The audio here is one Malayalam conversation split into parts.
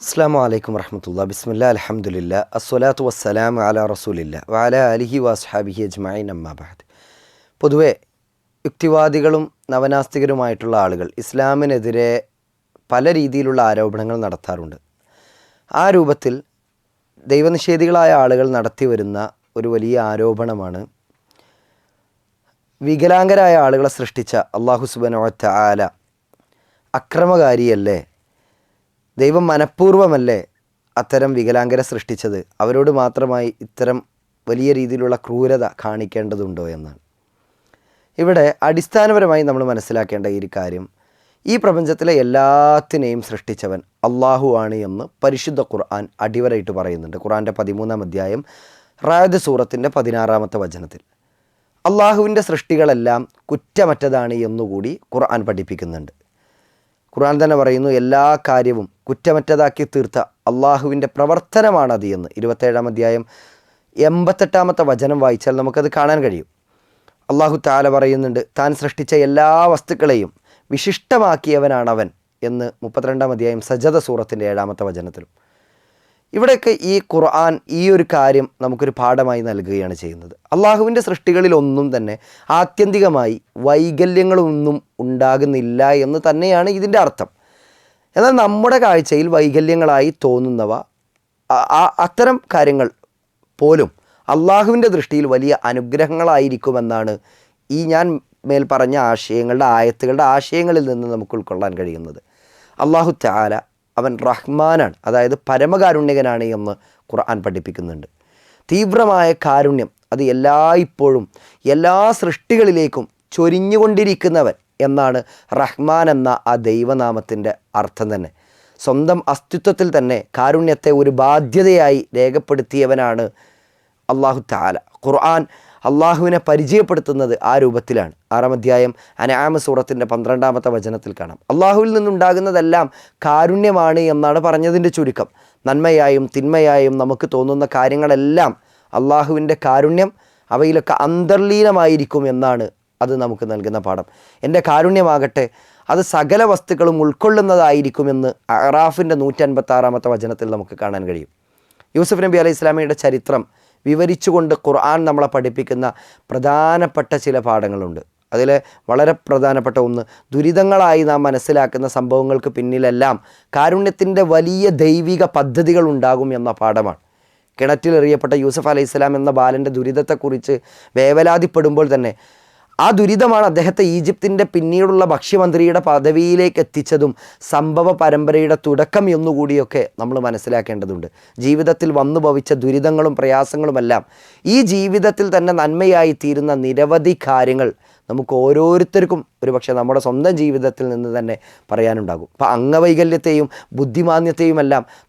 അസ്സാം അലൈക്കും വറഹമത്തുള്ള ബിസ്മില്ല അലഹമുല്ല അസ്വലാത്തു വസ്സലാം അല റസൂലില്ല വാല അലിഹി വാസ്ഹാബിഹി അജ്മായി നമ്മാബാദ് പൊതുവെ യുക്തിവാദികളും നവനാസ്തികരുമായിട്ടുള്ള ആളുകൾ ഇസ്ലാമിനെതിരെ പല രീതിയിലുള്ള ആരോപണങ്ങൾ നടത്താറുണ്ട്. ആ രൂപത്തിൽ ദൈവനിഷേധികളായ ആളുകൾ നടത്തി വരുന്ന ഒരു വലിയ ആരോപണമാണ് വികലാംഗരായ ആളുകളെ സൃഷ്ടിച്ച അള്ളാഹു ഓറ്റ ആല അക്രമകാരിയല്ലേ ദൈവം മനഃപൂർവമല്ലേ അത്തരം വികലാംഗരെ സൃഷ്ടിച്ചത്? അവരോട് മാത്രമായി ഇത്തരം വലിയ രീതിയിലുള്ള ക്രൂരത കാണിക്കേണ്ടതുണ്ടോ എന്നാണ്. ഇവിടെ അടിസ്ഥാനപരമായി നമ്മൾ മനസ്സിലാക്കേണ്ട ഈ കാര്യം ഈ പ്രപഞ്ചത്തിലെ എല്ലാത്തിനെയും സൃഷ്ടിച്ചവൻ അള്ളാഹു ആണ് എന്ന് പരിശുദ്ധ ഖുർആൻ അടിവരയിട്ട് പറയുന്നുണ്ട്. ഖുർആന്റെ പതിമൂന്നാം അധ്യായം റായദ് സൂറത്തിന്റെ പതിനാറാമത്തെ വചനത്തിൽ. അള്ളാഹുവിന്റെ സൃഷ്ടികളെല്ലാം കുറ്റമറ്റതാണ് എന്നുകൂടി ഖുർആൻ പഠിപ്പിക്കുന്നുണ്ട്. ഖുർആൻ തന്നെ പറയുന്നു എല്ലാ കാര്യവും കുറ്റമറ്റതാക്കി തീർത്ത അള്ളാഹുവിന്റെ പ്രവർത്തനമാണത് എന്ന്. ഇരുപത്തേഴാം അധ്യായം എൺപത്തെട്ടാമത്തെ വചനം വായിച്ചാൽ നമുക്കത് കാണാൻ കഴിയും. അള്ളാഹു താല പറയുന്നുണ്ട് താൻ സൃഷ്ടിച്ച എല്ലാ വസ്തുക്കളെയും വിശിഷ്ടമാക്കിയവനാണവൻ എന്ന് മുപ്പത്തിരണ്ടാം അധ്യായം സജദ സൂറത്തിന്റെ ഏഴാമത്തെ വചനത്തിലും. ഇവിടെയൊക്കെ ഈ ഖുർആൻ ഈ ഒരു കാര്യം നമുക്കൊരു പാഠമായി നൽകുകയാണ് ചെയ്യുന്നത്. അള്ളാഹുവിന്റെ സൃഷ്ടികളിലൊന്നും തന്നെ ആത്യന്തികമായി വൈകല്യങ്ങളൊന്നും ഉണ്ടാകുന്നില്ല എന്ന് തന്നെയാണ് ഇതിന്റെ അർത്ഥം. എന്നാൽ നമ്മുടെ കാഴ്ചയിൽ വൈകല്യങ്ങളായി തോന്നുന്നവ അത്തരം കാര്യങ്ങൾ പോലും അള്ളാഹുവിന്റെ ദൃഷ്ടിയിൽ വലിയ അനുഗ്രഹങ്ങളായിരിക്കുമെന്നാണ് ഈ ഞാൻ മേൽ പറഞ്ഞ ആശയങ്ങളുടെ ആയത്തുകളുടെ ആശയങ്ങളിൽ നിന്ന് നമുക്ക് ഉൾക്കൊള്ളാൻ കഴിയുന്നത്. അള്ളാഹു താല അവൻ റഹ്മാനാണ്. അതായത് പരമകാരുണ്യകനാണ് എന്ന് ഖുർആൻ പഠിപ്പിക്കുന്നുണ്ട്. തീവ്രമായ കാരുണ്യം അത് എല്ലായ്പ്പോഴും എല്ലാ സൃഷ്ടികളിലേക്കും ചൊരിഞ്ഞുകൊണ്ടിരിക്കുന്നവൻ എന്നാണ് റഹ്മാൻ എന്ന ആ ദൈവനാമത്തിന്റെ അർത്ഥം തന്നെ. സ്വന്തം അസ്തിത്വത്തിൽ തന്നെ കാരുണ്യത്തെ ഒരു ബാധ്യതയായി രേഖപ്പെടുത്തിയവനാണ് അള്ളാഹു താല ഖുർആൻ അള്ളാഹുവിനെ പരിചയപ്പെടുത്തുന്നത് ആ രൂപത്തിലാണ്. ആറാം അധ്യായം അനാമ സൂറത്തിന്റെ പന്ത്രണ്ടാമത്തെ വചനത്തിൽ കാണാം. അള്ളാഹുവിൽ നിന്നുണ്ടാകുന്നതെല്ലാം കാരുണ്യമാണ് എന്നാണ് പറഞ്ഞതിന്റെ ചുരുക്കം. നന്മയായും തിന്മയായും നമുക്ക് തോന്നുന്ന കാര്യങ്ങളെല്ലാം അള്ളാഹുവിന്റെ കാരുണ്യം അവയിലൊക്കെ അന്തർലീനമായിരിക്കും എന്നാണ് അത് നമുക്ക് നൽകുന്ന പാഠം. എന്റെ കാരുണ്യമാകട്ടെ അത് സകല വസ്തുക്കളും ഉൾക്കൊള്ളുന്നതായിരിക്കുമെന്ന് അറാഫിന്റെ നൂറ്റൻപത്താറാമത്തെ വചനത്തിൽ നമുക്ക് കാണാൻ കഴിയും. യൂസഫ് നബി അലൈഹി ഇസ്ലാമിയുടെ ചരിത്രം വിവരിച്ചുകൊണ്ട് ഖുർആൻ നമ്മളെ പഠിപ്പിക്കുന്ന പ്രധാനപ്പെട്ട ചില പാഠങ്ങളുണ്ട്. അതിൽ വളരെ പ്രധാനപ്പെട്ട ഒന്ന് ദുരിതങ്ങളായി നാം മനസ്സിലാക്കുന്ന സംഭവങ്ങൾക്ക് പിന്നിലെല്ലാം കാരുണ്യത്തിന്റെ വലിയ ദൈവിക പദ്ധതികൾ ഉണ്ടാകും എന്ന പാഠമാണ്. കിണറ്റിലെറിയപ്പെട്ട യൂസഫ് അലൈഹിസ്സലാം എന്ന ബാലന്റെ ദുരിതത്തെക്കുറിച്ച് വേവലാതിപ്പെടുമ്പോൾ തന്നെ ആ ദുരിതമാണ് അദ്ദേഹത്തെ ഈജിപ്തിന്റെ പിന്നീടുള്ള ഭക്ഷ്യമന്ത്രിയുടെ പദവിയിലേക്ക് എത്തിച്ചതും സംഭവ പരമ്പരയുടെ തുടക്കം എന്നുകൂടിയൊക്കെ നമ്മൾ മനസ്സിലാക്കേണ്ടതുണ്ട്. ജീവിതത്തിൽ വന്നു ഭവിച്ച ദുരിതങ്ങളും പ്രയാസങ്ങളുമെല്ലാം ഈ ജീവിതത്തിൽ തന്നെ നന്മയായി തീരുന്ന നിരവധി കാര്യങ്ങൾ നമുക്ക് ഓരോരുത്തർക്കും ഒരുപക്ഷെ നമ്മുടെ സ്വന്തം ജീവിതത്തിൽ നിന്ന് തന്നെ പറയാനുണ്ടാകും. അപ്പം അംഗവൈകല്യത്തെയും ബുദ്ധിമാന്യത്തെയും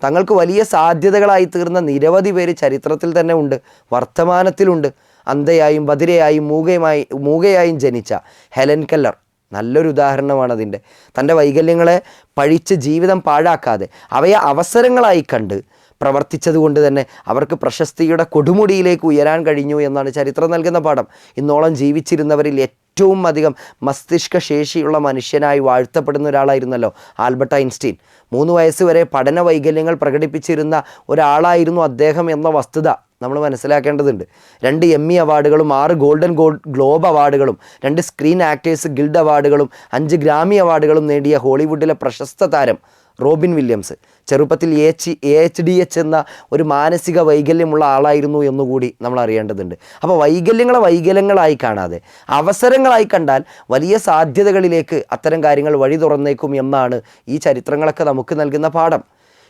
തങ്ങൾക്ക് വലിയ സാധ്യതകളായി തീർന്ന നിരവധി പേര് ചരിത്രത്തിൽ തന്നെ ഉണ്ട് വർത്തമാനത്തിലുണ്ട്. അന്ധയായും ബദിരയായും മൂകയുമായി മൂകയായും ജനിച്ച ഹെലൻ കെല്ലർ. നല്ലൊരു ഉദാഹരണമാണ് അതിന്റെ തന്റെ വൈകല്യങ്ങളെ പഴിച്ച് ജീവിതം പാഴാക്കാതെ അവയെ അവസരങ്ങളായി കണ്ട് പ്രവർത്തിച്ചതുകൊണ്ട് തന്നെ അവർക്ക് പ്രശസ്തിയുടെ കൊടുമുടിയിലേക്ക് ഉയരാൻ കഴിഞ്ഞു എന്നാണ് ചരിത്രം നൽകുന്ന പാഠം. ഇന്നോളം ജീവിച്ചിരുന്നവരിൽ ഏറ്റവും അധികം മസ്തിഷ്ക ശേഷിയുള്ള മനുഷ്യനായി വാഴ്ത്തപ്പെടുന്ന ഒരാളായിരുന്നല്ലോ ആൽബർട്ട് ഐൻസ്റ്റീൻ. മൂന്ന് വയസ്സ് വരെ പഠന വൈകല്യങ്ങൾ പ്രകടിപ്പിച്ചിരുന്ന ഒരാളായിരുന്നു അദ്ദേഹം എന്ന വസ്തുത. നമ്മൾ മനസ്സിലാക്കേണ്ടതുണ്ട്. രണ്ട് എം ഇ അവാർഡുകളും ആറ് ഗോൾഡൻ ഗോൾ ഗ്ലോബ് അവാർഡുകളും രണ്ട് സ്ക്രീൻ ആക്ടേഴ്സ് ഗിൽഡ് അവാർഡുകളും അഞ്ച് ഗ്രാമി അവാർഡുകളും നേടിയ ഹോളിവുഡിലെ പ്രശസ്ത താരം റോബിൻ വില്യംസ്. ചെറുപ്പത്തിൽ H A H D H എന്ന ഒരു മാനസിക വൈകല്യമുള്ള ആളായിരുന്നു എന്നുകൂടി നമ്മൾ അറിയേണ്ടതുണ്ട്. അപ്പോൾ വൈകല്യങ്ങളെ വൈകല്യങ്ങളായി കാണാതെ അവസരങ്ങളായി കണ്ടാൽ വലിയ സാധ്യതകളിലേക്ക് അത്തരം കാര്യങ്ങൾ വഴി തുറന്നേക്കും എന്നാണ് ഈ ചരിത്രങ്ങളൊക്കെ നമുക്ക് നൽകുന്ന പാഠം.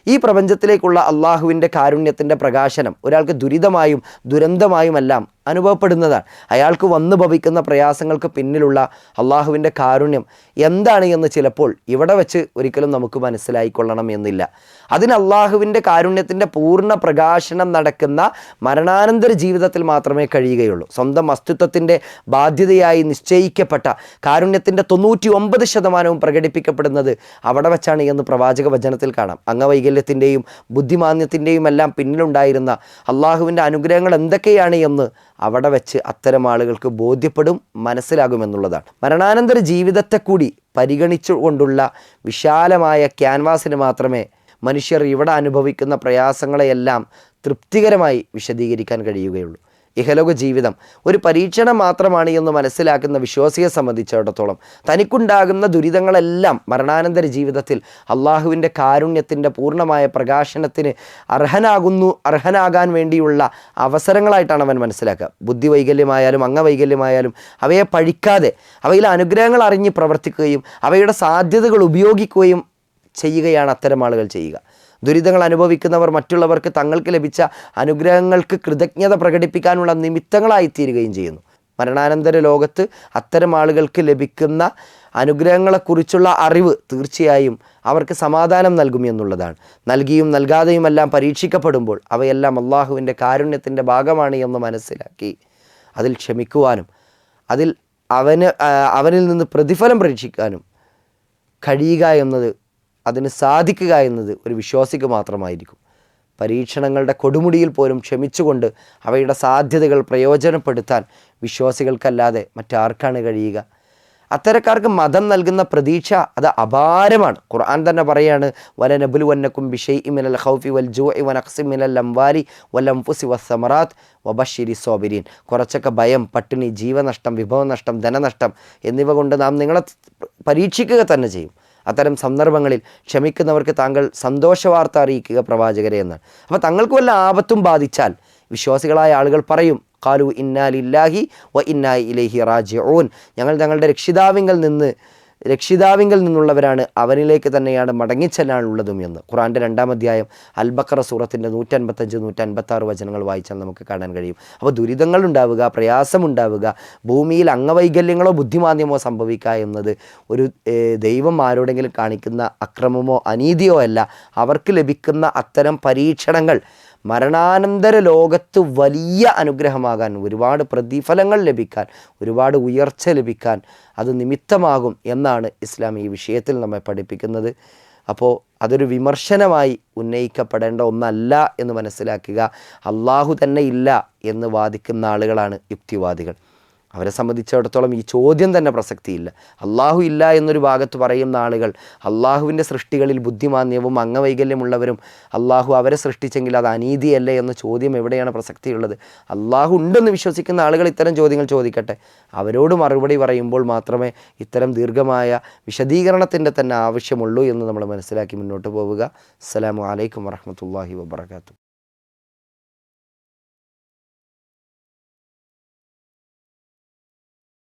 ഈ പ്രപഞ്ചത്തിലേക്കുള്ള അള്ളാഹുവിന്റെ കാരുണ്യത്തിന്റെ പ്രകാശനം ഒരാൾക്ക് ദുരിതമായും ദുരന്തമായുമെല്ലാം അനുഭവപ്പെടുന്നതാണ്. അയാൾക്ക് വന്നു ഭവിക്കുന്ന പ്രയാസങ്ങൾക്ക് പിന്നിലുള്ള അള്ളാഹുവിന്റെ കാരുണ്യം എന്താണ് എന്ന് ചിലപ്പോൾ ഇവിടെ വെച്ച് ഒരിക്കലും നമുക്ക് മനസ്സിലായിക്കൊള്ളണം എന്നില്ല. അതിന് അള്ളാഹുവിന്റെ കാരുണ്യത്തിന്റെ പൂർണ പ്രകാശനം നടക്കുന്ന മരണാനന്തര ജീവിതത്തിൽ മാത്രമേ കഴിയുകയുള്ളൂ. സ്വന്തം അസ്തിത്വത്തിന്റെ ബാധ്യതയായി നിശ്ചയിക്കപ്പെട്ട കാരുണ്യത്തിന്റെ തൊണ്ണൂറ്റി ഒമ്പത് ശതമാനവും പ്രകടിപ്പിക്കപ്പെടുന്നത് അവിടെ വെച്ചാണ് എന്ന് പ്രവാചക വചനത്തിൽ കാണാം. അംഗവൈകല്യത്തിന്റെയും ബുദ്ധിമാന്യത്തിന്റെയും എല്ലാം പിന്നിലുണ്ടായിരുന്ന അള്ളാഹുവിന്റെ അനുഗ്രഹങ്ങൾ എന്തൊക്കെയാണ് എന്ന് അവിടെ വെച്ച് അത്തരം ആളുകൾക്ക് ബോധ്യപ്പെടും മനസ്സിലാകുമെന്നുള്ളതാണ്. മരണാനന്തര ജീവിതത്തെ കൂടി പരിഗണിച്ചുകൊണ്ടുള്ള വിശാലമായ ക്യാൻവാസിന് മാത്രമേ മനുഷ്യർ ഇവിടെ അനുഭവിക്കുന്ന പ്രയാസങ്ങളെയെല്ലാം തൃപ്തികരമായി വിശദീകരിക്കാൻ കഴിയുകയുള്ളൂ. ഇഹലോക ജീവിതം ഒരു പരീക്ഷണം മാത്രമാണ് എന്ന് മനസ്സിലാക്കുന്ന വിശ്വാസിയെ സംബന്ധിച്ചിടത്തോളം തനിക്കുണ്ടാകുന്ന ദുരിതങ്ങളെല്ലാം മരണാനന്തര ജീവിതത്തിൽ അള്ളാഹുവിന്റെ കാരുണ്യത്തിന്റെ പൂർണമായ പ്രകാശനത്തിന് അർഹനാകുന്നു അർഹനാകാൻ വേണ്ടിയുള്ള അവസരങ്ങളായിട്ടാണ് അവൻ മനസ്സിലാക്കുക. ബുദ്ധി വൈകല്യമായാലും അംഗവൈകല്യമായാലും അവയെ പഴിക്കാതെ അവയിൽ അനുഗ്രഹങ്ങൾ അറിഞ്ഞ് പ്രവർത്തിക്കുകയും അവയുടെ സാധ്യതകൾ ഉപയോഗിക്കുകയും ചെയ്യുകയാണ് അത്തരം ആളുകൾ ചെയ്യുക. ദുരിതങ്ങൾ അനുഭവിക്കുന്നവർ മറ്റുള്ളവർക്ക് തങ്ങൾക്ക് ലഭിച്ച അനുഗ്രഹങ്ങൾക്ക് കൃതജ്ഞത പ്രകടിപ്പിക്കാനുള്ള നിമിത്തങ്ങളായി തീരുകയും ചെയ്യുന്നു. മരണാനന്തര ലോകത്ത് അത്തരം ആളുകൾക്ക് ലഭിക്കുന്ന അനുഗ്രഹങ്ങളെക്കുറിച്ചുള്ള അറിവ് തീർച്ചയായും അവർക്ക് സമാധാനം നൽകും എന്നുള്ളതാണ്. നൽകിയും നൽകാതെയുമെല്ലാം പരീക്ഷിക്കപ്പെടുമ്പോൾ അവയെല്ലാം അള്ളാഹുവിന്റെ കാരുണ്യത്തിന്റെ ഭാഗമാണ് എന്ന് മനസ്സിലാക്കി അതിൽ ക്ഷമിക്കുവാനും അതിൽ അവന് അവനിൽ നിന്ന് പ്രതിഫലം പ്രതീക്ഷിക്കാനും കഴിയുക എന്നത് അതിന് സാധിക്കുക എന്നത് ഒരു വിശ്വാസിക്ക് മാത്രമായിരിക്കും. പരീക്ഷണങ്ങളുടെ കൊടുമുടിയിൽ പോലും ക്ഷമിച്ചുകൊണ്ട് അവയുടെ സാധ്യതകൾ പ്രയോജനപ്പെടുത്താൻ വിശ്വാസികൾക്കല്ലാതെ മറ്റാർക്കാണ് കഴിയുക? അത്തരക്കാർക്ക് മതം നൽകുന്ന പ്രതീക്ഷ അത് അപാരമാണ്. ഖുർആൻ തന്നെ പറയാണ് വലനബുൽ വന്നക്കും ബിഷൈ ഇമിനൽ ഹൗഫി വൽ ജൂ വനഖ്സി മിനൽ അംവാലി വൽ അംഫുസി വസ്സമറാത്ത് വബഷിരി സോബിരീൻ. കുറച്ചൊക്കെ ഭയം പട്ടിണി ജീവനഷ്ടം വിഭവനഷ്ടം ധനനഷ്ടം എന്നിവ കൊണ്ട് നാം നിങ്ങളെ പരീക്ഷിക്കുക തന്നെ ചെയ്യും. അത്തരം സന്ദർഭങ്ങളിൽ ക്ഷമിക്കുന്നവർക്ക് താങ്കൾ സന്തോഷവാർത്ത അറിയിക്കുക പ്രവാചകരെ എന്ന്. അപ്പോൾ തങ്ങൾക്ക് വല്ല ആപത്തും ബാധിച്ചാൽ വിശ്വാസികളായ ആളുകൾ പറയും കാലു ഇന്നാലില്ലാഹി വ ഇന്നായി ഇലേഹി റാജി ഓൻ ഞങ്ങൾ ഞങ്ങളുടെ രക്ഷിതാവിങ്കൽ നിന്ന് രക്ഷിതാവിങ്കൽ നിന്നുള്ളവരാണ് അവനിലേക്ക് തന്നെയാണ് മടങ്ങിച്ചെല്ലാനുള്ളതും എന്ന്. ഖുറാന്റെ രണ്ടാം അധ്യായം അൽബക്കറ സൂറത്തിന്റെ നൂറ്റൻപത്തഞ്ച് നൂറ്റൻപത്താറ് വചനങ്ങൾ വായിച്ചാൽ നമുക്ക് കാണാൻ കഴിയും. അപ്പോൾ ദുരിതങ്ങൾ ഉണ്ടാവുക പ്രയാസമുണ്ടാവുക ഭൂമിയിൽ അംഗവൈകല്യങ്ങളോ ബുദ്ധിമാന്ദ്യമോ സംഭവിക്കുക എന്നത് ഒരു ദൈവം ആരോടെങ്കിലും കാണിക്കുന്ന അക്രമമോ അനീതിയോ അല്ല. അവർക്ക് ലഭിക്കുന്ന അത്തരം പരീക്ഷണങ്ങൾ മരണാനന്തര ലോകത്ത് വലിയ അനുഗ്രഹമാകാൻ ഒരുപാട് പ്രതിഫലങ്ങൾ ലഭിക്കാൻ ഒരുപാട് ഉയർച്ച ലഭിക്കാൻ അത് നിമിത്തമാകും എന്നാണ് ഇസ്ലാം ഈ വിഷയത്തിൽ നമ്മെ പഠിപ്പിക്കുന്നത്. അപ്പോൾ അതൊരു വിമർശനമായി ഉന്നയിക്കപ്പെടേണ്ട ഒന്നല്ല എന്ന് മനസ്സിലാക്കുക. അള്ളാഹു തന്നെ ഇല്ല എന്ന് വാദിക്കുന്ന ആളുകളാണ് യുക്തിവാദികൾ. അവരെ സംബന്ധിച്ചിടത്തോളം ഈ ചോദ്യം തന്നെ പ്രസക്തിയില്ല. അള്ളാഹു ഇല്ല എന്നൊരു ഭാഗത്ത് പറയുന്ന ആളുകൾ അള്ളാഹുവിന്റെ സൃഷ്ടികളിൽ ബുദ്ധിമാന്യവും അംഗവൈകല്യമുള്ളവരും അള്ളാഹു അവരെ സൃഷ്ടിച്ചെങ്കിൽ അത് അനീതിയല്ലേ എന്ന ചോദ്യം എവിടെയാണ് പ്രസക്തിയുള്ളത്? അള്ളാഹു ഉണ്ടെന്ന് വിശ്വസിക്കുന്ന ആളുകൾ ഇത്തരം ചോദ്യങ്ങൾ ചോദിക്കട്ടെ. അവരോട് മറുപടി പറയുമ്പോൾ മാത്രമേ ഇത്തരം ദീർഘമായ വിശദീകരണത്തിന്റെ തന്നെ ആവശ്യമുള്ളൂ എന്ന് നമ്മൾ മനസ്സിലാക്കി മുന്നോട്ട് പോവുക. അസ്സലാമു അലൈക്കും വറഹമത്തല്ലാഹി വബർക്കാത്തു